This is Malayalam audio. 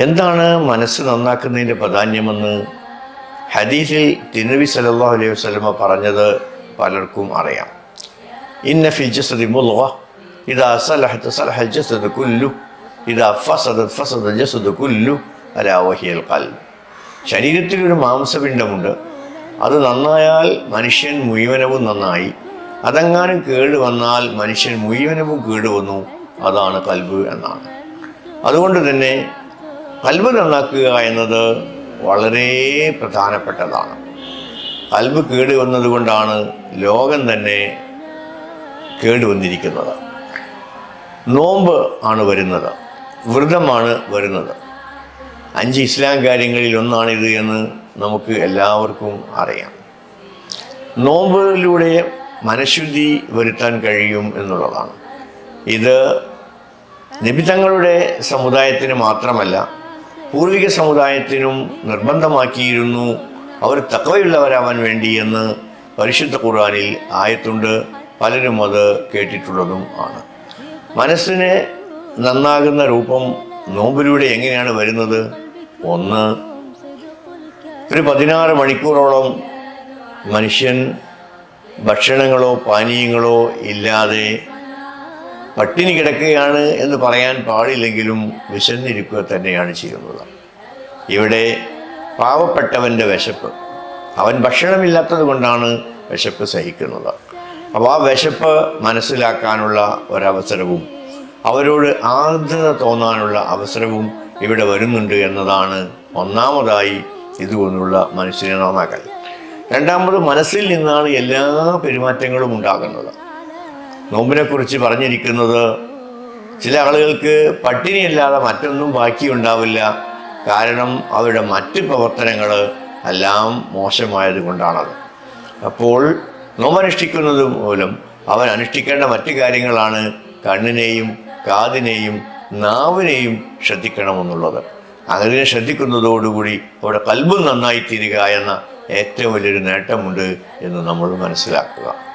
എന്താണ് മനസ്സ് നന്നാക്കുന്നതിന്റെ പ്രാധാന്യമെന്ന് ഹദീസിൽ തിരുനബി സല്ലല്ലാഹു അലൈഹി വസ്ലമ പറഞ്ഞത് പലർക്കും അറിയാം. ഇന്ന ഫിജസ്തി ജസദി ഇതാ സലഹത്ത് സലഹൽ ജസദ് കുല്ലു ഇദാ ഫസദ് ഫസദ ജസദ് കുല്ലു അലാവഹിയൽ ഖൽബ്. ശരീരത്തിൽ ഒരു മാംസപിണ്ഡമുണ്ട്. അത് നന്നായാൽ മനുഷ്യൻ മുഴുവനവും നന്നായി. അതെങ്ങാനും കേട് വന്നാൽ മനുഷ്യൻ മുഴുവനവും കേടുവന്നു അതാണ് കൽബ് എന്നാണ്. അതുകൊണ്ട് തന്നെ കൽബ് നന്നാക്കുക എന്നത് വളരെ പ്രധാനപ്പെട്ടതാണ്. കൽബ് കേട് വന്നതുകൊണ്ടാണ് ലോകം തന്നെ കേടുവന്നിരിക്കുന്നത് നോമ്പ് ആണ് വരുന്നത്. വ്രതമാണ് വരുന്നത്. അഞ്ച് ഇസ്ലാം കാര്യങ്ങളിൽ ഒന്നാണിത് എന്ന് നമുക്ക് എല്ലാവർക്കും അറിയാം. നോമ്പിലൂടെ മനഃശുദ്ധി വരുത്താൻ കഴിയും എന്നുള്ളതാണ്. ഇത് നിബിതങ്ങളുടെ സമുദായത്തിന് മാത്രമല്ല പൂർവിക സമുദായത്തിനും നിർബന്ധമാക്കിയിരുന്നു അവർ തക്കവയുള്ളവരാവാൻ വേണ്ടി എന്ന് പരിശുദ്ധ ഖുർആനിൽ ആയത്തുണ്ട്. പലരും അത് കേട്ടിട്ടുള്ളതും ആണ്. മനസ്സിന് നന്നാകുന്ന രൂപം നോമ്പിലൂടെ എങ്ങനെയാണ് വരുന്നത്? ഒന്ന് ഒരു പതിനാറ് മണിക്കൂറോളം മനുഷ്യൻ ഭക്ഷണങ്ങളോ പാനീയങ്ങളോ ഇല്ലാതെ പട്ടിണി കിടക്കുകയാണ് എന്ന് പറയാൻ പാടില്ലെങ്കിലും വിശന്നിരിക്കുക തന്നെയാണ് ചെയ്യുന്നത്. ഇവിടെ പാവപ്പെട്ടവന്റെ വിശപ്പ് അവൻ ഭക്ഷണമില്ലാത്തത് കൊണ്ടാണ് വിശപ്പ് സഹിക്കുന്നത്. അപ്പോൾ ആ വിശപ്പ് മനസ്സിലാക്കാനുള്ള ഒരവസരവും അവരോട് ആർദ്രത തോന്നാനുള്ള അവസരവും ഇവിടെ വരുന്നുണ്ട് എന്നതാണ് ഒന്നാമതായി ഇതുകൊണ്ടുള്ള മനുഷ്യനെ നന്നാക്കൽ രണ്ടാമത് മനസ്സിൽ നിന്നാണ് എല്ലാ പെരുമാറ്റങ്ങളും ഉണ്ടാകുന്നത്. നോമ്പിനെക്കുറിച്ച് പറഞ്ഞിരിക്കുന്നത് ചില ആളുകൾക്ക് പട്ടിണിയല്ലാതെ മറ്റൊന്നും ബാക്കിയുണ്ടാവില്ല. കാരണം അവരുടെ മറ്റ് പ്രവർത്തനങ്ങൾ എല്ലാം മോശമായത് കൊണ്ടാണത്. അപ്പോൾ നോമനുഷ്ഠിക്കുന്നത് മൂലം അവൻ അനുഷ്ഠിക്കേണ്ട മറ്റു കാര്യങ്ങളാണ് കണ്ണിനെയും കാതിനെയും നാവിനെയും ശ്രദ്ധിക്കണമെന്നുള്ളത്. അങ്ങനെ ശ്രദ്ധിക്കുന്നതോടുകൂടി അവിടെ കൽബും നന്നായി തീരുക എന്ന ഏറ്റവും വലിയൊരു നേട്ടമുണ്ട് എന്ന് നമ്മൾ മനസ്സിലാക്കുക.